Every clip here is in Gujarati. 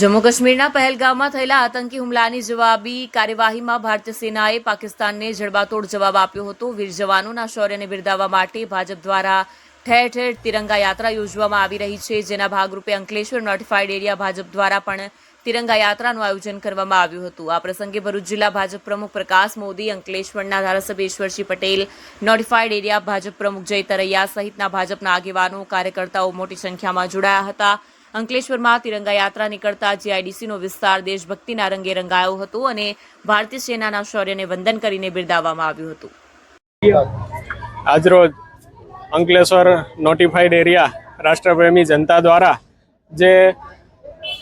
જમ્મુ કાશ્મીરના પહેલગામમાં થયેલા આતંકી હુમલાની જવાબી કાર્યવાહીમાં ભારતીય સેનાએ પાકિસ્તાનને જડબાતોડ જવાબ આપ્યો હતો. વીર જવાનોના શૌર્યને બિરદાવવા માટે ભાજપ દ્વારા ઠેર ઠેર તિરંગા યાત્રા યોજવામાં આવી રહી છે. જેના ભાગરૂપે અંકલેશ્વર નોટિફાઈડ એરિયા ભાજપ દ્વારા પણ તિરંગા યાત્રાનું આયોજન કરવામાં આવ્યું હતું. આ પ્રસંગે ભરૂચ જિલ્લા ભાજપ પ્રમુખ પ્રકાશ મોદી, અંકલેશ્વરના ધારાસભ્ય ઈશ્વરસિંહ પટેલ નોટિફાઈડ એરિયા ભાજપ પ્રમુખ જય તરૈયા સહિતના ભાજપના આગેવાનો, કાર્યકર્તાઓ મોટી સંખ્યામાં જોડાયા હતા. અંકલેશ્વરમાં તિરંગા યાત્રા નીકળતા જીઆઈડીસીનો વિસ્તાર દેશભક્તિના રંગે રંગાયો હતો અને ભારતીય સેનાના શૌર્યને વંદન કરીને બિરદાવવામાં આવ્યું હતું. આજરોજ અંકલેશ્વર નોટિફાઈડ એરિયા રાષ્ટ્રપ્રેમી જનતા દ્વારા જે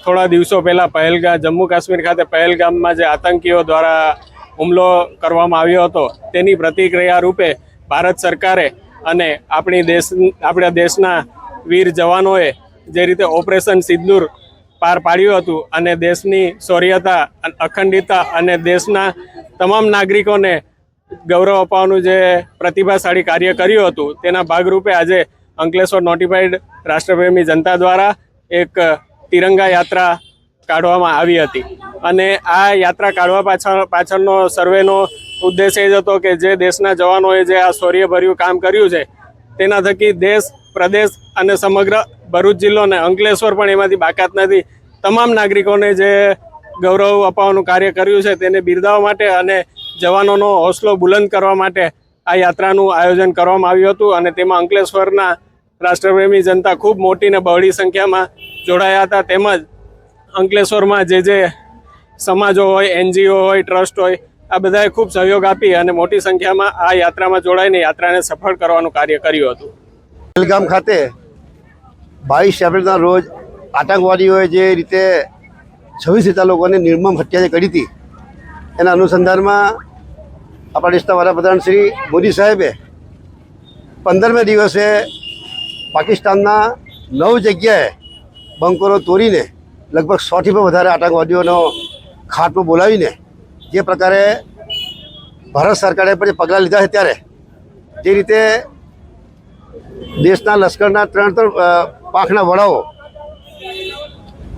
થોડા દિવસો પહેલાં પહેલગામ, જમ્મુ કાશ્મીર ખાતે પહેલગામમાં જે આતંકીઓ દ્વારા હુમલો કરવામાં આવ્યો હતો, તેની પ્રતિક્રિયા રૂપે ભારત સરકારે અને આપણી દેશ, આપણા દેશના વીર જવાનોએ જે રીતે ઓપરેશન સિંદૂર પાર પાડ્યું હતું અને દેશની શૌર્યતા અખંડિતતા અને દેશના તમામ નાગરિકોને ગૌરવ અપાવવાનું જે પ્રતિભાશાળી કાર્ય કર્યું હતું, તેના ભાગરૂપે આજે અંકલેશ્વર નોટિફાઈડ રાષ્ટ્રપ્રેમી જનતા દ્વારા એક તિરંગા યાત્રા કાઢવામાં આવી હતી. અને આ યાત્રા કાઢવા પાછળ, પાછળનો સર્વેનો ઉદ્દેશ એ જ હતો કે જે દેશના જવાનોએ જે આ શૌર્યભર્યું કામ કર્યું છે, તેના થકી દેશ, પ્રદેશ અને સમગ્ર ભરૂચ જિલ્લો અને અંકલેશ્વર પણ એમાંથી બાકાત નથી. તમામ નાગરિકોને જે ગૌરવ અપાવવાનું કાર્ય કર્યું છે તેને બિરદાવવા માટે અને જવાનોનો હોસલો બુલંદ કરવા માટે આ યાત્રાનું આયોજન કરવામાં આવ્યું હતું અને તેમાં અંકલેશ્વરના રાષ્ટ્રપ્રેમી જનતા ખૂબ મોટી ને બહોળી સંખ્યામાં જોડાયા હતા. તેમજ અંકલેશ્વરમાં જે જે સમાજો હોય, એનજીઓ હોય, ટ્રસ્ટ હોય, આ બધાએ ખૂબ સહયોગ આપી અને મોટી સંખ્યામાં આ યાત્રામાં જોડાઈને યાત્રાને સફળ કરવાનું કાર્ય કર્યું હતું. પહેલગામ ખાતે બાવીસ એપ્રિલના રોજ આતંકવાદીઓએ જે રીતે છવ્વીસ જેટલા લોકોને નિર્મમ હત્યા જે કરી હતી, એના અનુસંધાનમાં આપણા દેશના વડાપ્રધાન શ્રી મોદી સાહેબે પંદરમે દિવસે પાકિસ્તાનના નવ જગ્યાએ બંકરો તોડીને લગભગ સોથી પણ વધારે આતંકવાદીઓનો ખાટમો બોલાવીને જે પ્રકારે ભારત સરકારે પણ પગલાં લીધા છે ત્યારે, જે રીતે દેશના લશ્કરના ત્રણ ત્રણ પાંખના વડાઓ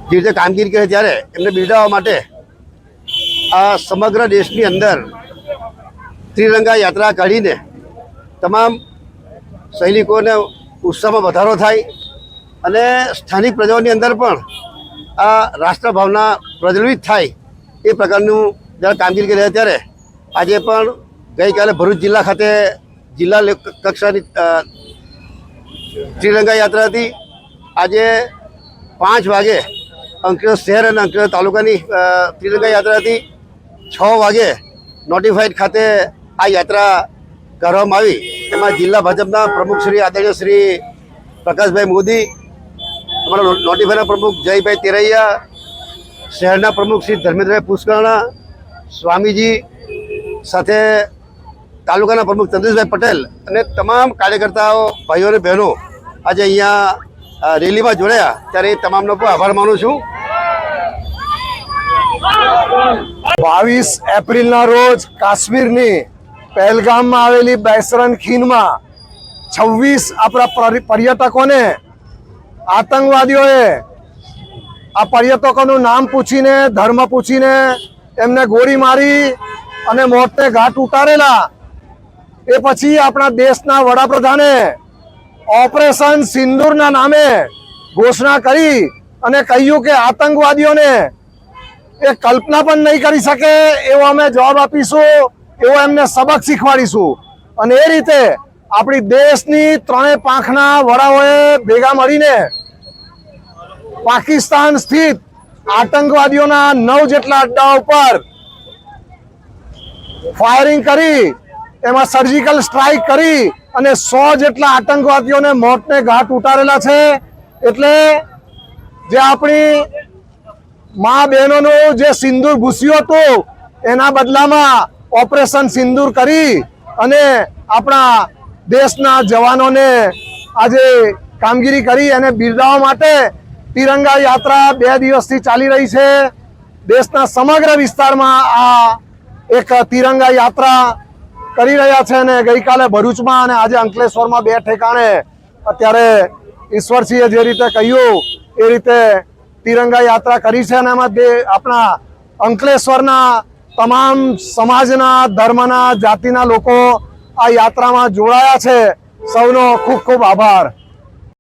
જે રીતે કામગીરી કરે ત્યારે એમને બિરદાવવા માટે આ સમગ્ર દેશની અંદર ત્રિરંગા યાત્રા કાઢીને તમામ સૈનિકોને ઉત્સાહમાં વધારો થાય અને સ્થાનિક પ્રજાઓની અંદર પણ આ રાષ્ટ્રભાવના પ્રજ્વલિત થાય એ પ્રકારનું જ્યારે કામગીરી કરી રહ્યા ત્યારે આજે પણ ગઈકાલે ભરૂચ જિલ્લા ખાતે જિલ્લા કક્ષાની ત્રિરંગા યાત્રા હતી. આજે પાંચ વાગે અંકલેશ્વર શહેર અને અંકલેશ્વર તાલુકાની ત્રિરંગા યાત્રા હતી છ વાગે નોટિફાઈડ ખાતે આ યાત્રા કરવામાં આવી. એમાં જિલ્લા ભાજપના પ્રમુખ શ્રી આદરણીય શ્રી પ્રકાશભાઈ મોદી, અમારા નોટિફાઈડના પ્રમુખ જયભાઈ તેરૈયા, શહેરના પ્રમુખ શ્રી ધર્મેન્દ્રભાઈ પુષ્કરણા, સ્વામીજી સાથે તાલુકાના પ્રમુખ ચંદ્રેશભાઈ પટેલ અને તમામ કાર્યકર્તાઓ, ભાઈઓ અને બહેનો આજે અહીંયા રેલીમાં જોડાયા. ત્યારે એ તમામ લોકો આભાર માનું છું. બાવીસ એપ્રિલના રોજ કાશ્મીરની પહેલગામમાં આવેલી બેસરન ખીણમાં છવ્વીસ આપણા પર્ય- પર્યટકોને, આતંકવાદીઓએ આ પર્યટકોનું નામ પૂછીને, ધર્મ પૂછીને એમને ગોળી મારી અને મોતને ઘાટ ઉતારેલા. એ પછી આપણા દેશના વડાપ્રધાને ઓપરેશન સિંદૂરના નામે ઘોષણા કરી અને કહ્યું કે આતંકવાદીઓને એ કલ્પના પણ નહીં કરી શકે, એવો અમે જવાબ આપીશું, એવો એમને સબક શીખવાડીશું. અને એ રીતે આપણી દેશની ત્રણેય પાંખના વડાઓએ ભેગા મળીને પાકિસ્તાન સ્થિત આતંકવાદીઓના નવ જેટલા અડ્ડા પર ફાયરિંગ કરી, એમાં સર્જિકલ સ્ટ્રાઇક કરી અને સો જેટલા આતંકવાદીઓને મોતને ઘાટ ઉતારેલા છે. એટલે જે આપણી મા બહેનોનું જે સિંદૂર ભૂસ્યું હતું, એના બદલામાં ઓપરેશન સિંદૂર કરી અને આપણા દેશના જવાનોને આજે કામગીરી કરી અને બિરદાવવા માટે તિરંગા યાત્રા બે દિવસથી ચાલી રહી છે. દેશના સમગ્ર વિસ્તારમાં આ એક તિરંગા યાત્રા કરી રહ્યા છે અને ગઈકાલે ભરૂચમાં અને આજે અંકલેશ્વરમાં બે ઠેકાણે અત્યારે ઈશ્વરસિંહે જે રીતે કહ્યું, એ રીતે તિરંગા યાત્રા કરી છે અને એમાં દે આપણા અંકલેશ્વરના તમામ સમાજના, ધર્મના, જાતિના લોકો આ યાત્રામાં જોડાયા છે. સૌનો ખૂબ ખૂબ આભાર.